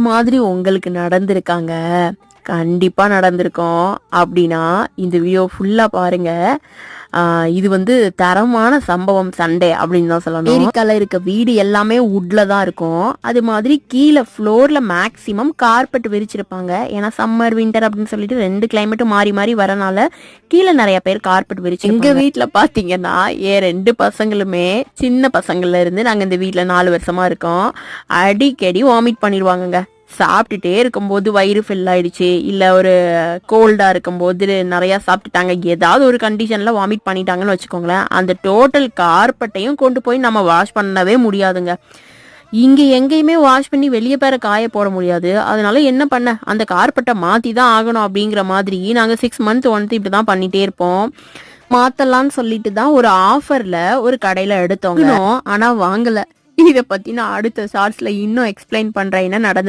மாதிரி உங்களுக்கு நடந்திருக்காங்க. கண்டிப்பா நடந்திருக்கோம். அப்படின்னா இந்த வீடியோ ஃபுல்லா பாருங்க. ஆஹ் இது வந்து தரமான சம்பவம் சண்டே அப்படின்னு தான் சொல்லணும். ஏரிக்கால இருக்க வீடு எல்லாமே வுட்ல தான் இருக்கும். அது மாதிரி கீழே ஃப்ளோர்ல மேக்சிமம் கார்பெட் விரிச்சிருப்பாங்க. ஏன்னா சம்மர் வின்டர் அப்படின்னு சொல்லிட்டு ரெண்டு கிளைமேட்டும் மாறி மாறி வரனால கீழே நிறைய பேர் கார்பெட் விரிச்சு எங்க வீட்ல பாத்தீங்கன்னா என் ரெண்டு பசங்களுமே சின்ன பசங்கள்ல இருந்து நாங்க இந்த வீட்ல நாலு வருஷமா இருக்கோம். அடிக்கடி வாமிட் பண்ணிடுவாங்கங்க. சாப்பிட்டுட்டே இருக்கும்போது வயிறு ஃபில் ஆயிடுச்சு. இல்ல ஒரு கோல்டா இருக்கும்போது நிறைய சாப்பிட்டுட்டாங்க. ஏதாவது ஒரு கண்டிஷன்ல வாமிட் பண்ணிட்டாங்கன்னு வச்சுக்கோங்களேன். அந்த டோட்டல் கார்பெட்டையும் கொண்டு போய் நம்ம வாஷ் பண்ணவே முடியாதுங்க. இங்க எங்கேயுமே வாஷ் பண்ணி வெளியே பேர காய போட முடியாது. அதனால என்ன பண்ண? அந்த கார்பெட்டை மாத்தி தான் ஆகணும் அப்படிங்கிற மாதிரி நாங்க சிக்ஸ் மந்த் ஒன்ஸ் இப்படி தான் பண்ணிட்டே இருப்போம். மாத்தலாம்னு சொல்லிட்டு தான் ஒரு ஆஃபர்ல ஒரு கடையில எடுத்தோங்க. ஆனா வாங்கல. இத பத்தி நான் அடுத்த ஷார்ட்ஸ்ல இன்னும் எக்ஸ்பிளைன் பண்றேன். என்ன நடந்தது?